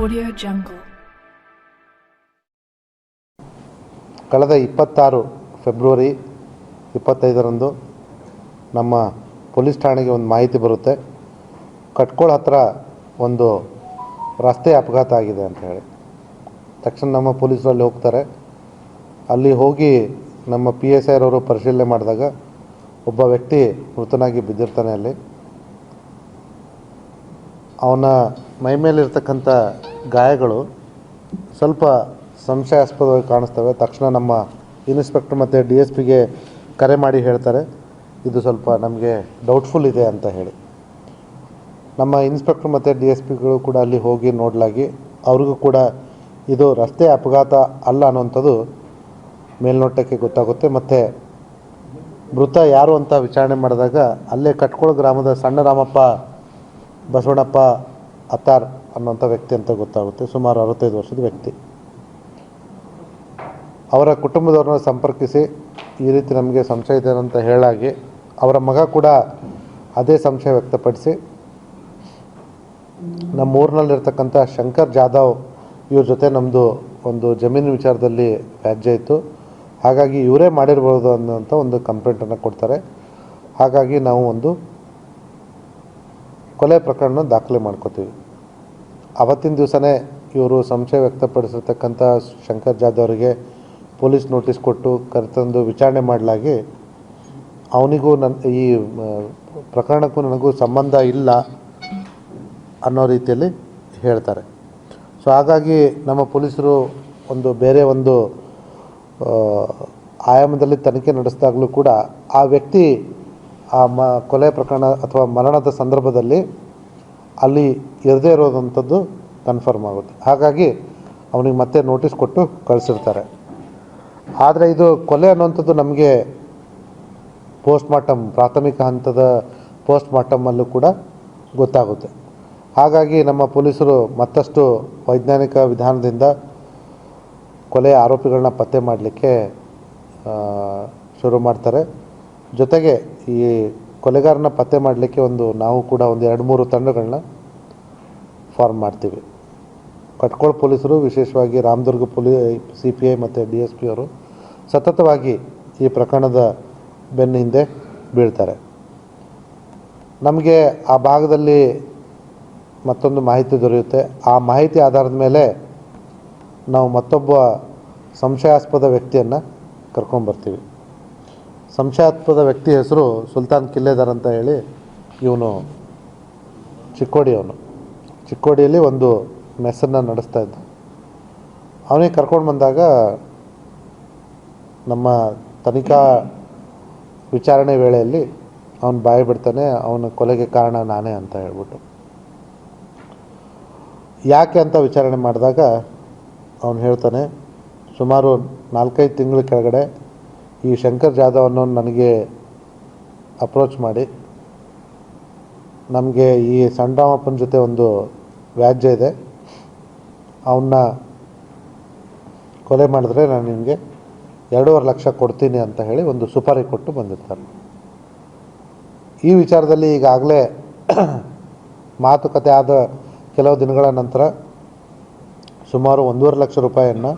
Audio jungle ಕಳೆದ ಇಪ್ಪತ್ತಾರು February ಇಪ್ಪತ್ತೈದರಂದು ನಮ್ಮ ಪೊಲೀಸ್ ಠಾಣೆಗೆ ಒಂದು ಮಾಹಿತಿ ಬರುತ್ತೆ. ಕಟ್ಕೋಳ ಹತ್ರ ಒಂದು ರಸ್ತೆ ಅಪಘಾತ ಆಗಿದೆ ಅಂತ ಹೇಳಿ. ತಕ್ಷಣ ನಮ್ಮ ಪೊಲೀಸರು ಅಲ್ಲಿ ಹೋಗ್ತಾರೆ. ಅಲ್ಲಿ ಹೋಗಿ ನಮ್ಮ ಪಿ ಎಸ್ ಐರವರು ಪರಿಶೀಲನೆ ಮಾಡಿದಾಗ ಒಬ್ಬ ವ್ಯಕ್ತಿ ಮೃತನಾಗಿ ಬಿದ್ದಿರ್ತಾನೆ ಅಲ್ಲಿ. ಅವನ ಮೈ ಮೇಲಿರ್ತಕ್ಕಂಥ ಗಾಯಗಳು ಸ್ವಲ್ಪ ಸಂಶಯಾಸ್ಪದವಾಗಿ ಕಾಣಿಸ್ತವೆ. ತಕ್ಷಣ ನಮ್ಮ ಇನ್ಸ್ಪೆಕ್ಟರ್ ಮತ್ತು ಡಿ ಎಸ್ ಪಿಗೆ ಕರೆ ಮಾಡಿ ಹೇಳ್ತಾರೆ. ಇದು ಸ್ವಲ್ಪ ನಮಗೆ ಡೌಟ್ಫುಲ್ ಇದೆ ಅಂತ ಹೇಳಿ. ನಮ್ಮ ಇನ್ಸ್ಪೆಕ್ಟರ್ ಮತ್ತು ಡಿ ಎಸ್ ಪಿಗಳು ಕೂಡ ಅಲ್ಲಿ ಹೋಗಿ ನೋಡಲಾಗಿ ಅವ್ರಿಗೂ ಕೂಡ ಇದು ರಸ್ತೆ ಅಪಘಾತ ಅಲ್ಲ ಅನ್ನೋಂಥದ್ದು ಮೇಲ್ನೋಟಕ್ಕೆ ಗೊತ್ತಾಗುತ್ತೆ. ಮತ್ತು ಮೃತ ಯಾರು ಅಂತ ವಿಚಾರಣೆ ಮಾಡಿದಾಗ ಅಲ್ಲೇ ಕಟ್ಕೋಳ ಗ್ರಾಮದ ಸಣ್ಣ ರಾಮಪ್ಪ ಬಸವಣ್ಣಪ್ಪ ಅತ್ತಾರ್ ಅನ್ನೋಂಥ ವ್ಯಕ್ತಿ ಅಂತ ಗೊತ್ತಾಗುತ್ತೆ, ಸುಮಾರು ಅರವತ್ತೈದು ವರ್ಷದ ವ್ಯಕ್ತಿ. ಅವರ ಕುಟುಂಬದವ್ರನ್ನ ಸಂಪರ್ಕಿಸಿ ಈ ರೀತಿ ನಮಗೆ ಸಂಶಯ ಇದೆ ಅಂತ ಹೇಳಾಗಿ ಅವರ ಮಗ ಕೂಡ ಅದೇ ಸಂಶಯ ವ್ಯಕ್ತಪಡಿಸಿ ನಮ್ಮ ಊರಿನಲ್ಲಿರ್ತಕ್ಕಂಥ ಶಂಕರ್ ಜಾಧವ್ ಇವ್ರ ಜೊತೆ ನಮ್ಮದು ಒಂದು ಜಮೀನು ವಿಚಾರದಲ್ಲಿ ವ್ಯಾಜ್ಯ ಇತ್ತು. ಹಾಗಾಗಿ ಇವರೇ ಮಾಡಿರ್ಬೋದು ಅನ್ನೋಂಥ ಒಂದು ಕಂಪ್ಲೇಂಟನ್ನು ಕೊಡ್ತಾರೆ. ಹಾಗಾಗಿ ನಾವು ಒಂದು ಕೊಲೆ ಪ್ರಕರಣ ದಾಖಲೆ ಮಾಡ್ಕೋತೀವಿ. ಅವತ್ತಿನ ದಿವಸನೇ ಇವರು ಸಂಶಯ ವ್ಯಕ್ತಪಡಿಸಿರ್ತಕ್ಕಂಥ ಶಂಕರ್ ಜಾಧವ್ ಅವರಿಗೆ ಪೊಲೀಸ್ ನೋಟಿಸ್ ಕೊಟ್ಟು ಕರೆತಂದು ವಿಚಾರಣೆ ಮಾಡಲಾಗಿ ಅವನಿಗೂ ನನ್ನ ಈ ಪ್ರಕರಣಕ್ಕೂ ನನಗೂ ಸಂಬಂಧ ಇಲ್ಲ ಅನ್ನೋ ರೀತಿಯಲ್ಲಿ ಹೇಳ್ತಾರೆ. ಸೊ, ಹಾಗಾಗಿ ನಮ್ಮ ಪೊಲೀಸರು ಒಂದು ಬೇರೆ ಒಂದು ಆಯಾಮದಲ್ಲಿ ತನಿಖೆ ನಡೆಸಿದಾಗಲೂ ಕೂಡ ಆ ವ್ಯಕ್ತಿ ಆ ಮ, ಕೊಲೆ ಪ್ರಕರಣ ಅಥವಾ ಮರಣದ ಸಂದರ್ಭದಲ್ಲಿ ಅಲ್ಲಿ ಇರದೇ ಇರೋದಂಥದ್ದು ಕನ್ಫರ್ಮ್ ಆಗುತ್ತೆ. ಹಾಗಾಗಿ ಅವನಿಗೆ ಮತ್ತೆ ನೋಟಿಸ್ ಕೊಟ್ಟು ಕಳಿಸಿರ್ತಾರೆ. ಆದರೆ ಇದು ಕೊಲೆ ಅನ್ನುವಂಥದ್ದು ನಮಗೆ ಪೋಸ್ಟ್ ಮಾರ್ಟಮ್ ಪ್ರಾಥಮಿಕ ಹಂತದ ಪೋಸ್ಟ್ ಮಾರ್ಟಮಲ್ಲೂ ಕೂಡ ಗೊತ್ತಾಗುತ್ತೆ. ಹಾಗಾಗಿ ನಮ್ಮ ಪೊಲೀಸರು ಮತ್ತಷ್ಟು ವೈಜ್ಞಾನಿಕ ವಿಧಾನದಿಂದ ಕೊಲೆ ಆರೋಪಿಗಳನ್ನ ಪತ್ತೆ ಮಾಡಲಿಕ್ಕೆ ಶುರು ಮಾಡ್ತಾರೆ. ಜೊತೆಗೆ ಈ ಕೊಲೆಗಾರನ ಪತ್ತೆ ಮಾಡಲಿಕ್ಕೆ ಒಂದು ನಾವು ಕೂಡ ಒಂದು ಎರಡು ಮೂರು ತಂಡಗಳನ್ನ ಫಾರ್ಮ್ ಮಾಡ್ತೀವಿ. ಕಟ್ಕೋಳ ಪೊಲೀಸರು, ವಿಶೇಷವಾಗಿ Ramdurg police C P I ಮತ್ತು ಡಿ ಎಸ್ ಪಿ ಅವರು ಸತತವಾಗಿ ಈ ಪ್ರಕರಣದ ಬೆನ್ನ ಹಿಂದೆ ಬೀಳ್ತಾರೆ. ನಮಗೆ ಆ ಭಾಗದಲ್ಲಿ ಮತ್ತೊಂದು ಮಾಹಿತಿ ದೊರೆಯುತ್ತೆ. ಆ ಮಾಹಿತಿ ಆಧಾರದ ಮೇಲೆ ನಾವು ಮತ್ತೊಬ್ಬ ಸಂಶಯಾಸ್ಪದ ವ್ಯಕ್ತಿಯನ್ನು ಕರ್ಕೊಂಬರ್ತೀವಿ. ಸಂಶಯಾಸ್ಪದ ವ್ಯಕ್ತಿ ಹೆಸರು ಸುಲ್ತಾನ್ ಕಿಲ್ಲೆದಾರ್ ಅಂತ ಹೇಳಿ ಇವನು ಚಿಕ್ಕೋಡಿ ಅವನು. ಚಿಕ್ಕೋಡಿಯಲ್ಲಿ ಒಂದು ಮೆಸ್ಸನ್ನು ನಡೆಸ್ತಾ ಇದ್ದ. ಅವನಿಗೆ ಕರ್ಕೊಂಡು ಬಂದಾಗ ನಮ್ಮ ತನಿಖಾ ವಿಚಾರಣೆ ವೇಳೆಯಲ್ಲಿ ಅವನು ಬಾಯಿ ಬಿಡ್ತಾನೆ, ಅವನ ಕೊಲೆಗೆ ಕಾರಣ ನಾನೇ ಅಂತ ಹೇಳ್ಬಿಟ್ಟು. ಯಾಕೆ ಅಂತ ವಿಚಾರಣೆ ಮಾಡಿದಾಗ ಅವನು ಹೇಳ್ತಾನೆ, ಸುಮಾರು ನಾಲ್ಕೈದು ತಿಂಗಳ ಕೆಳಗಡೆ ಈ ಶಂಕರ್ ಜಾಧವ್ ಅನ್ನೋನು ನನಗೆ ಅಪ್ರೋಚ್ ಮಾಡಿ. ನಮಗೆ ಈ ಸಣ್ಣರಾಮಪ್ಪನ ಜೊತೆ ಒಂದು ವ್ಯಾಜ್ಯ ಇದೆ. ಅವನ್ನ ಕೊಲೆ ಮಾಡಿದ್ರೆ ನಾನು ನಿಮಗೆ ಎರಡೂವರೆ ಲಕ್ಷ ಕೊಡ್ತೀನಿ ಅಂತ ಹೇಳಿ ಒಂದು ಸುಪಾರಿ ಕೊಟ್ಟು ಬಂದಿರ್ತಾರೆ. ಈ ವಿಚಾರದಲ್ಲಿ ಈಗಾಗಲೇ ಮಾತುಕತೆ ಆದ ಕೆಲವು ದಿನಗಳ ನಂತರ ಸುಮಾರು ಒಂದೂವರೆ ಲಕ್ಷ ರೂಪಾಯಿಯನ್ನು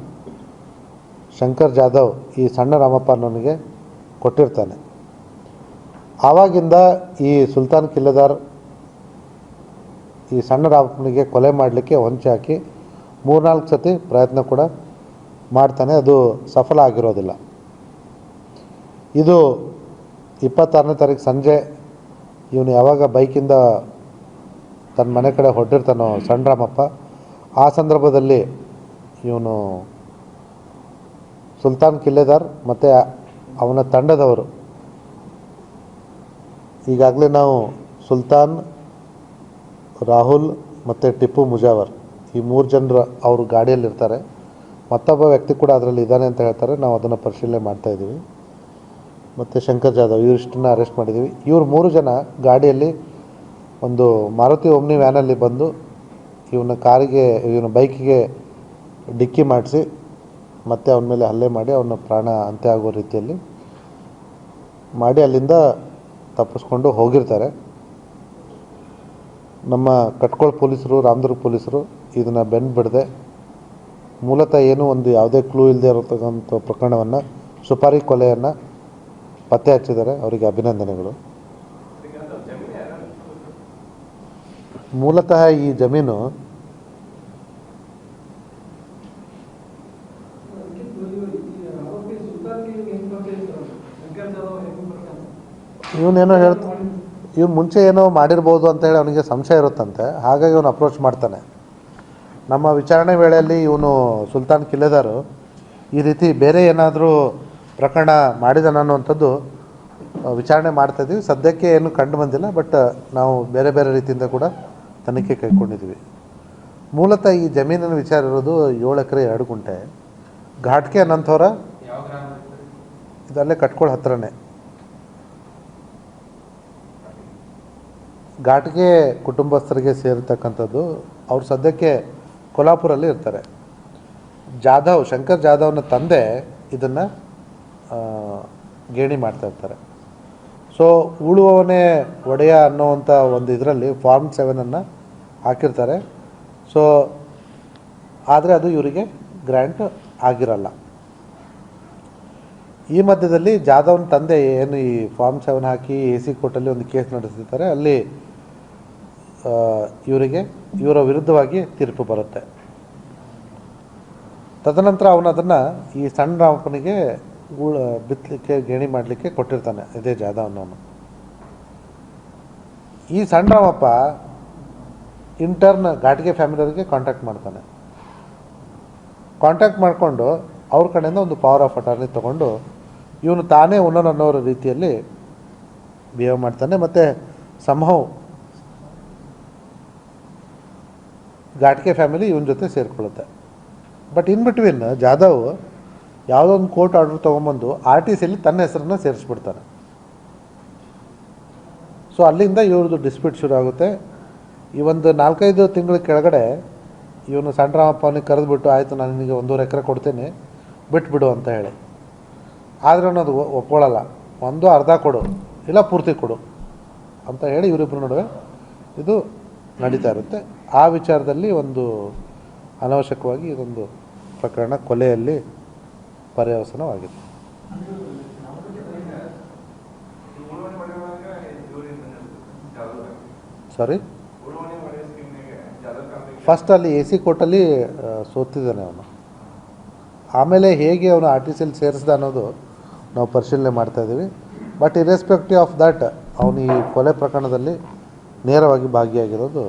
ಶಂಕರ್ ಜಾಧವ್ ಈ ಸಣ್ಣ ರಾಮಪ್ಪ ಅನ್ನೋನಿಗೆ ಕೊಟ್ಟಿರ್ತಾನೆ. ಆವಾಗಿಂದ ಈ ಸುಲ್ತಾನ್ ಕಿಲ್ಲದಾರ್ ಈ ಸಣ್ಣ ರಾಮಪ್ಪನಿಗೆ ಕೊಲೆ ಮಾಡಲಿಕ್ಕೆ ಹೊಂಚೆ ಹಾಕಿ ಮೂರ್ನಾಲ್ಕು ಸತಿ ಪ್ರಯತ್ನ ಕೂಡ ಮಾಡ್ತಾನೆ. ಅದು ಸಫಲ ಆಗಿರೋದಿಲ್ಲ. ಇದು ಇಪ್ಪತ್ತಾರನೇ ತಾರೀಕು ಸಂಜೆ ಇವನು ಯಾವಾಗ ಬೈಕಿಂದ ತನ್ನ ಮನೆ ಕಡೆ ಹೊರಟಿರ್ತಾನೋ ಸಣ್ಣ ರಾಮಪ್ಪ, ಆ ಸಂದರ್ಭದಲ್ಲಿ ಇವನು ಸುಲ್ತಾನ್ ಕಿಲ್ಲೆದಾರ್ ಮತ್ತು ಅವನ ತಂಡದವರು. ಈಗಾಗಲೇ ನಾವು ಸುಲ್ತಾನ್, ರಾಹುಲ್ ಮತ್ತು ಟಿಪ್ಪು ಮುಜಾವರ್ ಈ ಮೂರು ಜನರು ಅವರು ಗಾಡಿಯಲ್ಲಿರ್ತಾರೆ. ಮತ್ತೊಬ್ಬ ವ್ಯಕ್ತಿ ಕೂಡ ಅದರಲ್ಲಿ ಇದ್ದಾನೆ ಅಂತ ಹೇಳ್ತಾರೆ. ನಾವು ಅದನ್ನು ಪರಿಶೀಲನೆ ಮಾಡ್ತಾ ಇದ್ದೀವಿ. ಮತ್ತು ಶಂಕರ್ ಜಾಧವ್ ಇವರಿಷ್ಟನ್ನ ಅರೆಸ್ಟ್ ಮಾಡಿದ್ದೀವಿ. ಇವರು ಮೂರು ಜನ ಗಾಡಿಯಲ್ಲಿ ಒಂದು ಮಾರುತಿ ಓಮ್ನಿ ವ್ಯಾನಲ್ಲಿ ಬಂದು ಇವನ ಕಾರಿಗೆ ಇವನ ಬೈಕಿಗೆ ಡಿಕ್ಕಿ ಮಾಡಿಸಿ ಮತ್ತೆ ಅವನ ಮೇಲೆ ಹಲ್ಲೆ ಮಾಡಿ ಅವನ ಪ್ರಾಣ ಅಂತ್ಯ ಆಗೋ ರೀತಿಯಲ್ಲಿ ಮಾಡಿ ಅಲ್ಲಿಂದ ತಪ್ಪಿಸ್ಕೊಂಡು ಹೋಗಿರ್ತಾರೆ. ನಮ್ಮ ಕಟ್ಕೋಳ ಪೊಲೀಸರು, ರಾಮದುರ್ಗ ಪೊಲೀಸರು ಇದನ್ನು ಬೆನ್ನು ಬಿಡದೆ ಮೂಲತಃ ಏನು ಒಂದು ಯಾವುದೇ ಕ್ಲೂ ಇಲ್ಲದೆ ಇರತಕ್ಕಂಥ ಪ್ರಕರಣವನ್ನು, ಸುಪಾರಿ ಕೊಲೆಯನ್ನು ಪತ್ತೆ ಹಚ್ಚಿದ್ದಾರೆ. ಅವರಿಗೆ ಅಭಿನಂದನೆಗಳು. ಮೂಲತಃ ಈ ಜಮೀನು ಇವನೇನೋ ಹೇಳ್ತ ಇವ್ನು ಮುಂಚೆ ಏನೋ ಮಾಡಿರ್ಬೋದು ಅಂತ ಹೇಳಿ ಅವನಿಗೆ ಸಂಶಯ ಇರುತ್ತಂತೆ. ಹಾಗಾಗಿ ಅವನು ಅಪ್ರೋಚ್ ಮಾಡ್ತಾನೆ. ನಮ್ಮ ವಿಚಾರಣೆ ವೇಳೆಯಲ್ಲಿ ಇವನು ಸುಲ್ತಾನ್ ಕಿಲ್ಲೆದಾರು. ಈ ರೀತಿ ಬೇರೆ ಏನಾದರೂ ಪ್ರಕರಣ ಮಾಡಿದ ಅನ್ನುವಂಥದ್ದು ಆ, ವಿಚಾರಣೆ ಮಾಡ್ತಾ ಇದ್ದೀವಿ. ಸದ್ಯಕ್ಕೆ ಏನು ಕಂಡು ಬಂದಿಲ್ಲ ಬಟ್ ನಾವು ಬೇರೆ ಬೇರೆ ರೀತಿಯಿಂದ ಕೂಡ ತನಿಖೆ ಕೈಗೊಂಡಿದ್ದೀವಿ ಮೂಲತಃ ಈ ಜಮೀನಿನ ವಿಚಾರ ಇರೋದು ಏಳು ಎಕರೆ ಎರಡು ಗುಂಟೆ. ಘಾಟ್ಕೆ ಅನಂತವರ ಗ್ರಾಮ? ಇದಲ್ಲೇ ಕಟ್ಕೊಳ್ಳೋ ಹತ್ರನೇ. ಘಾಟ್ಗೆ ಕುಟುಂಬಸ್ಥರಿಗೆ ಸೇರಿರ್ತಕ್ಕಂಥದ್ದು ಅವ್ರು ಸದ್ಯಕ್ಕೆ ಕೊಲ್ಹಾಪುರಲ್ಲಿ ಇರ್ತಾರೆ. ಜಾಧವ್, ಶಂಕರ್ ಜಾಧವ್ನ ತಂದೆ ಇದನ್ನು ಗೇಣಿ ಮಾಡ್ತಾ ಇರ್ತಾರೆ. ಸೊ ಉಳುವವನೇ ಒಡೆಯ ಅನ್ನೋವಂಥ ಒಂದು ಇದರಲ್ಲಿ ಫಾರ್ಮ್ ಸೆವೆನನ್ನು ಹಾಕಿರ್ತಾರೆ. ಸೊ ಆದರೆ ಅದು ಇವರಿಗೆ ಗ್ರ್ಯಾಂಟ್ ಆಗಿರಲ್ಲ. ಈ ಮಧ್ಯದಲ್ಲಿ ಜಾಧವ್ನ ತಂದೆ ಏನು ಈ ಫಾರ್ಮ್ ಸೆವೆನ್ ಹಾಕಿ ಎ ಸಿ ಕೋರ್ಟಲ್ಲಿ ಒಂದು ಕೇಸ್ ನಡೆಸಿರ್ತಾರೆ ಅಲ್ಲಿ ಇವರಿಗೆ, ಇವರ ವಿರುದ್ಧವಾಗಿ ತೀರ್ಪು ಬರುತ್ತೆ. ತದನಂತರ ಅವನು ಅದನ್ನು ಈ ಸಣ್ಣ ರಾಮಪ್ಪನಿಗೆ ಗೂಳ ಬಿತ್ತಲಿಕ್ಕೆ ಗೇಣಿ ಮಾಡಲಿಕ್ಕೆ ಕೊಟ್ಟಿರ್ತಾನೆ, ಇದೇ ಜಾಧವ್ ಅನ್ನೋನು ಈ ಸಣ್ಣ ರಾಮಪ್ಪ ಇಂಟರ್ನ್ ಘಾಟಿಗೆ ಫ್ಯಾಮಿಲಿಯವರಿಗೆ ಕಾಂಟ್ಯಾಕ್ಟ್ ಮಾಡ್ತಾನೆ. ಕಾಂಟ್ಯಾಕ್ಟ್ ಮಾಡಿಕೊಂಡು ಅವ್ರ ಕಡೆಯಿಂದ ಒಂದು ಪವರ್ ಆಫ್ ಅಟಾರ್ನಿ ತೊಗೊಂಡು ಇವನು ತಾನೇ ಉನ್ನನ ಅನ್ನೋರ ರೀತಿಯಲ್ಲಿ ಬಿಹೇವ್ ಮಾಡ್ತಾನೆ, ಮತ್ತು ಸಂಹವ್ ಘಾಟ್ಗೆ ಫ್ಯಾಮಿಲಿ ಇವನ ಜೊತೆ ಸೇರಿಕೊಳ್ಳುತ್ತೆ. ಬಟ್ ಇನ್ ಬಿಟ್ವೀನ್ ಜಾಧವ್ ಯಾವುದೋ ಒಂದು ಕೋರ್ಟ್ ಆರ್ಡರ್ ತೊಗೊಂಬಂದು ಆರ್ ಟಿ ಸಿಲಿ ತನ್ನ ಹೆಸರನ್ನು ಸೇರಿಸ್ಬಿಡ್ತಾನೆ. ಸೊ ಅಲ್ಲಿಂದ ಇವ್ರದ್ದು ಡಿಸ್ಪ್ಯೂಟ್ ಶುರು ಆಗುತ್ತೆ. ಈ ಒಂದು ನಾಲ್ಕೈದು ತಿಂಗಳ ಕೆಳಗಡೆ ಇವನು ಸಣ್ಣ ರಾಮಪ್ಪನಿಗೆ ಕರೆದ್ಬಿಟ್ಟು, ಆಯಿತು, ನಾನು ನಿನಗೆ ಒಂದೂವರೆ ಎಕರೆ ಕೊಡ್ತೀನಿ, ಬಿಟ್ಬಿಡು ಅಂತ ಹೇಳಿ. ಆದರೆ ಅದು ಒಪ್ಕೊಳ್ಳಲ್ಲ ಒಂದು ಅರ್ಧ ಕೊಡು, ಇಲ್ಲ ಪೂರ್ತಿ ಕೊಡು ಅಂತ ಹೇಳಿ ಇವರಿಬ್ಬರು ನಡುವೆ ಇದು ನಡೀತಾ ಇರುತ್ತೆ. ಆ ವಿಚಾರದಲ್ಲಿ ಒಂದು ಅನವಶ್ಯಕವಾಗಿ ಇದೊಂದು ಪ್ರಕರಣ ಕೊಲೆಯಲ್ಲಿ ಪರ್ಯವಸನವಾಗಿದೆ. ಸಾರಿ ಫಸ್ಟ್ ಅಲ್ಲಿ ಎ ಸಿ ಕೋರ್ಟಲ್ಲಿ ಸೋತಿದ್ದಾನೆ ಅವನು. ಆಮೇಲೆ ಹೇಗೆ ಅವನು ಆರ್ ಟಿ ಸಿಯಲ್ಲಿ ಸೇರಿಸ್ದ ಅನ್ನೋದು ನಾವು ಪರಿಶೀಲನೆ ಮಾಡ್ತಾ ಇದ್ದೀವಿ. ಬಟ್ ಇರೆಸ್ಪೆಕ್ಟಿವ್ ಆಫ್ ದಟ್ ಅವನು ಈ ಕೊಲೆ ಪ್ರಕರಣದಲ್ಲಿ ನೇರವಾಗಿ ಭಾಗಿಯಾಗಿರೋದು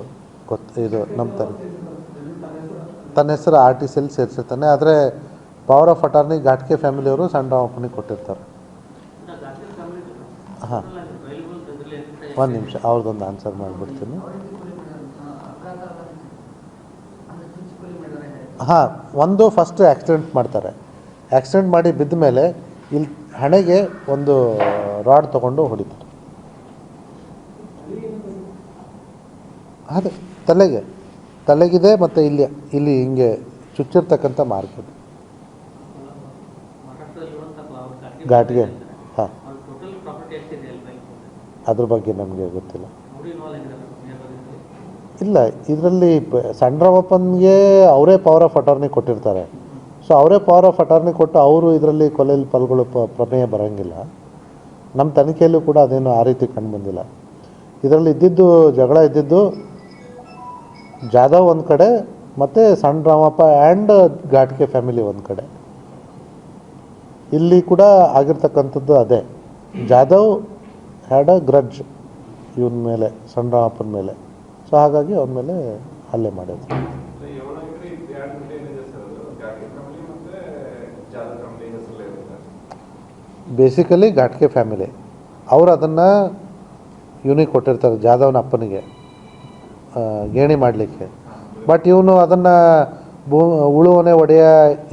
ಗೊತ್ತು ಇದು ನಂಬ್ತಾರೆ. ತನ್ನ ಹೆಸರು ಆರ್ ಟಿ ಸಿಯಲ್ಲಿ ಸೇರಿಸಿರ್ತಾನೆ, ಆದರೆ ಪವರ್ ಆಫ್ ಅಟಾರ್ನಿ ಘಾಟ್ಕೆ ಫ್ಯಾಮಿಲಿಯವರು ಸಣ್ಣ ಆಫ್ನಿ ಕೊಟ್ಟಿರ್ತಾರೆ. ಹಾಂ. ಒಂದು ನಿಮಿಷ ಅವ್ರದ್ದೊಂದು ಆನ್ಸರ್ ಮಾಡಿಬಿಡ್ತೀನಿ. ಹಾಂ, ಒಂದು ಫಸ್ಟ್ ಆ್ಯಕ್ಸಿಡೆಂಟ್ ಮಾಡ್ತಾರೆ. ಆ್ಯಕ್ಸಿಡೆಂಟ್ ಮಾಡಿ ಬಿದ್ದ ಮೇಲೆ ಇಲ್ಲಿ ಹಣೆಗೆ ಒಂದು ರಾಡ್ ತಗೊಂಡು ಹೊಡಿತಾರೆ. ಅದೇ ತಲೆಗೆ. ತಲೆಗಿದೆ ಮತ್ತು ಇಲ್ಲಿ ಇಲ್ಲಿ ಹಿಂಗೆ ಚುಚ್ಚಿರ್ತಕ್ಕಂಥ ಮಾರ್ಕೆಟ್ ಘಾಟ್ಗೆ, ಹಾಂ. ಅದ್ರ ಬಗ್ಗೆ ನಮಗೆ ಗೊತ್ತಿಲ್ಲ. ಇಲ್ಲ, ಇದರಲ್ಲಿ ಸಣ್ಣ ರಾಮಪ್ಪನಿಗೆ ಅವರೇ ಪವರ್ ಆಫ್ ಅಟಾರ್ನಿ ಕೊಟ್ಟಿರ್ತಾರೆ. ಸೊ ಅವರೇ ಪವರ್ ಆಫ್ ಅಟಾರ್ನಿ ಕೊಟ್ಟು ಅವರು ಇದರಲ್ಲಿ ಕೊಲೆಯಲ್ಲಿ ಪಾಲ್ಗೊಳ್ಳೋ ಪ, ಪ್ರಮೇಯ ಬರೋಂಗಿಲ್ಲ. ನಮ್ಮ ತನಿಖೆಯಲ್ಲೂ ಕೂಡ ಅದೇನು ಆ ರೀತಿ ಕಂಡು ಬಂದಿಲ್ಲ. ಇದರಲ್ಲಿ ಇದ್ದಿದ್ದು, ಜಗಳ ಇದ್ದಿದ್ದು ಜಾಧವ್ ಒಂದು ಕಡೆ ಮತ್ತು ಸಣ್ಣ ರಾಮಪ್ಪ ಆ್ಯಂಡ್ ಘಾಟ್ಕೆ ಫ್ಯಾಮಿಲಿ ಒಂದು ಕಡೆ. ಇಲ್ಲಿ ಕೂಡ ಆಗಿರ್ತಕ್ಕಂಥದ್ದು ಅದೇ. ಜಾಧವ್ ಹ್ಯಾಡ್ ಅ ಗ್ರಡ್ಜ್ ಇವನ ಮೇಲೆ ಸಣ್ಣ ರಾಮಪ್ಪನ ಮೇಲೆ. ಸೊ ಹಾಗಾಗಿ ಅವನ ಮೇಲೆ ಹಲ್ಲೆ ಮಾಡಿದ್ರು. ಬೇಸಿಕಲಿ ಘಾಟ್ಕೆ ಫ್ಯಾಮಿಲಿ ಅವರು ಅದನ್ನು ಇವನಿಗೆ ಕೊಟ್ಟಿರ್ತಾರೆ ಜಾಧವ್ನ ಅಪ್ಪನಿಗೆ. ಗೇಣಿ ಮಾಡಲಿಕ್ಕೆ. ಬಟ್ ಇವನು ಅದನ್ನು ಭೂ ಉಳುವನೆ ಒಡೆಯ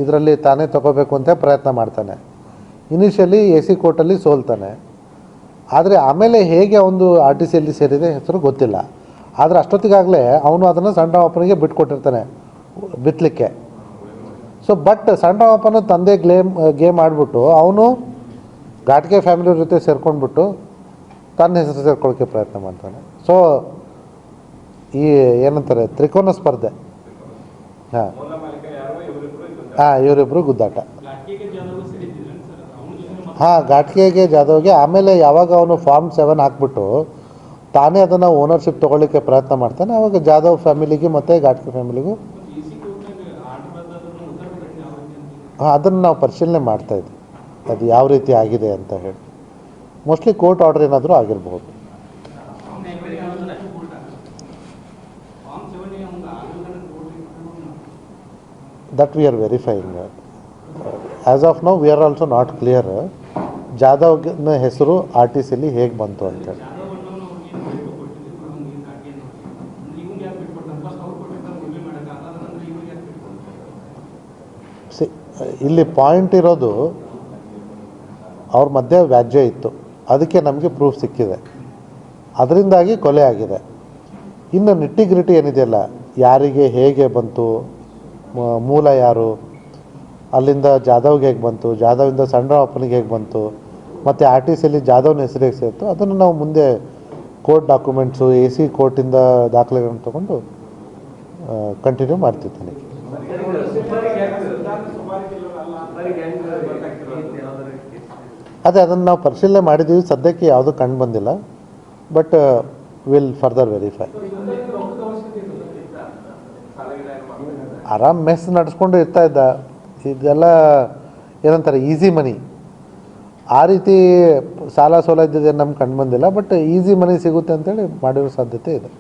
ಇದರಲ್ಲಿ ತಾನೇ ತಗೋಬೇಕು ಅಂತ ಪ್ರಯತ್ನ ಮಾಡ್ತಾನೆ. ಇನಿಷಿಯಲಿ ಎ ಸಿ ಕೋರ್ಟಲ್ಲಿ ಸೋಲ್ತಾನೆ. ಆದರೆ ಆಮೇಲೆ ಹೇಗೆ ಒಂದು ಆರ್ ಟಿ ಸಿಯಲ್ಲಿ ಸೇರಿದೆ ಹೆಸರು ಗೊತ್ತಿಲ್ಲ. ಆದರೆ ಅಷ್ಟೊತ್ತಿಗಾಗಲೇ ಅವನು ಅದನ್ನು ಸಣ್ಣ ಬಿಟ್ಕೊಟ್ಟಿರ್ತಾನೆ ಬಿತ್ತಲಿಕ್ಕೆ ಸೊ ಬಟ್ ಸಣ್ಣ ತಂದೆ ಗ್ಲೇಮ್, ಗೇಮ್ ಆಡಿಬಿಟ್ಟು ಅವನು ಘಾಟ್ಗೆ ಫ್ಯಾಮಿಲಿಯವ್ರ ಜೊತೆ ಸೇರ್ಕೊಂಡ್ಬಿಟ್ಟು ತನ್ನ ಹೆಸರು ಸೇರ್ಕೊಳ್ಳೋಕ್ಕೆ ಪ್ರಯತ್ನ ಮಾಡ್ತಾನೆ. ಸೊ ಈ ಏನಂತಾರೆ, ತ್ರಿಕೋನ ಸ್ಪರ್ಧೆ. ಹಾಂ. ಹಾಂ ಇವರಿಬ್ಬರು ಗುದ್ದಾಟ. ಹಾಂ, ಘಾಟ್ಗೆಗೆ ಜಾಧವ್ಗೆ, ಆಮೇಲೆ ಯಾವಾಗ ಅವನು ಫಾರ್ಮ್ ಸೆವೆನ್ ಹಾಕ್ಬಿಟ್ಟು ತಾನೇ ಅದನ್ನು ಓನರ್ಶಿಪ್ ತೊಗೊಳ್ಳಿಕ್ಕೆ ಪ್ರಯತ್ನ ಮಾಡ್ತಾನೆ ಆವಾಗ ಜಾಧವ್ ಫ್ಯಾಮಿಲಿಗೆ ಮತ್ತು ಘಾಟ್ಗೆ ಫ್ಯಾಮಿಲಿಗೂ. ಹಾಂ, ಅದನ್ನು ನಾವು ಪರಿಶೀಲನೆ ಮಾಡ್ತಾ ಇದ್ವಿ. ಅದು ಯಾವ ರೀತಿ ಆಗಿದೆ ಅಂತ ಹೇಳಿ. ಮೋಸ್ಟ್ಲಿ ಕೋರ್ಟ್ ಆರ್ಡರ್ ಏನಾದರೂ ಆಗಿರ್ಬೋದು ಫಾರ್ಮ್ ಸೆವೆನ್ ಯಾವ್ದನ್ನ ಕೋರ್ಟ್ ಫಾರ್ಮ್ ಸೆವೆನ್ ಅವ್ನು ಆಗಲ್ದನ್ನ that we are verifying as of now we are also not clear ಜಾಧವ್ನ ಹೆಸರು ಆರ್ ಟಿ ಸಿಲಿ ಹೇಗೆ ಬಂತು ಅಂತೇಳಿ ಸಿ, ಇಲ್ಲಿ ಪಾಯಿಂಟ್ ಇರೋದು ಅವ್ರ ಮಧ್ಯೆ ವ್ಯಾಜ್ಯ ಇತ್ತು. ಅದಕ್ಕೆ ನಮಗೆ ಪ್ರೂಫ್ ಸಿಕ್ಕಿದೆ. ಅದರಿಂದಾಗಿ ಕೊಲೆ ಆಗಿದೆ. ಇನ್ನು ನಿಟ್ಟಿಗ್ರಿಟಿ ಏನಿದೆಯಲ್ಲ? ಯಾರಿಗೆ ಹೇಗೆ ಬಂತು? ಮೂಲ ಯಾರು? ಅಲ್ಲಿಂದ ಜಾಧವ್ಗೆ ಹೇಗೆ ಬಂತು? ಜಾಧವಿಂದ ಸಣ್ಣಪ್ಪನಿಗೆ ಹೇಗೆ ಬಂತು? ಮತ್ತು ಆರ್ ಟಿ ಸಿಲಿ ಜಾಧವ್ನ ಹೆಸರು ಹೇಗೆ ಸೇರಿತು? ಅದನ್ನು ನಾವು ಮುಂದೆ ಕೋರ್ಟ್ ಡಾಕ್ಯುಮೆಂಟ್ಸು, ಎ ಸಿ ಕೋರ್ಟಿಂದ ದಾಖಲೆಗಳನ್ನು ತಗೊಂಡು ಕಂಟಿನ್ಯೂ ಮಾಡ್ತೀವಿ ತನಿಖೆ ಅದೇ, ಅದನ್ನು ನಾವು ಪರಿಶೀಲನೆ ಮಾಡಿದ್ದೀವಿ. ಸದ್ಯಕ್ಕೆ ಯಾವುದೂ ಕಂಡು ಬಂದಿಲ್ಲ. But, will further verify. ಆರಾಮ್ ಮೆಸ್ ನಡೆಸ್ಕೊಂಡು ಇರ್ತಾ ಇದ್ದ. ಇದೆಲ್ಲ ಏನಂತಾರೆ ಈಸಿ ಮನಿ ಆ ರೀತಿ ಸಾಲ ಸೌಲಭ್ಯದ ನಮ್ಗೆ ಕಂಡು ಬಂದಿಲ್ಲ ಬಟ್ ಈಸಿ ಮನಿ ಸಿಗುತ್ತೆ ಅಂತೇಳಿ ಮಾಡಿರೋ ಸಾಧ್ಯತೆ ಇದೆ.